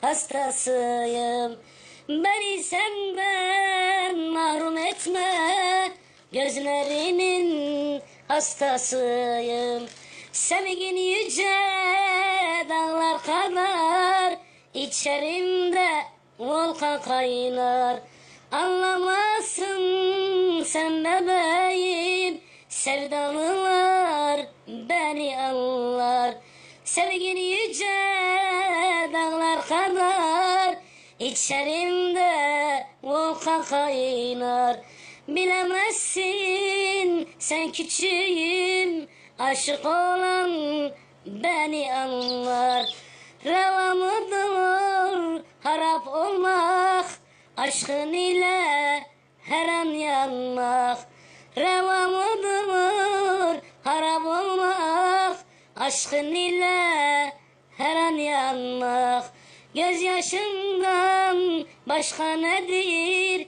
hastasıyım. Beni senden mahrum etme. Gözlerinin hastasıyım. Sevgin yüce dağlar kadar İçerimde volkan kaynar. Anlamazsın sen bebeğim. Sevdalılar Sevgin yüce dağlar kadar İçerimde volkan kaynar. Bilemezsin sen küçüğüm Aşık olan beni anlar. Reva mıdır harap olmak Aşkın ile her an yanmak. Reva mıdır Aşkın ile her an yanmak. Gözyaşından başka nedir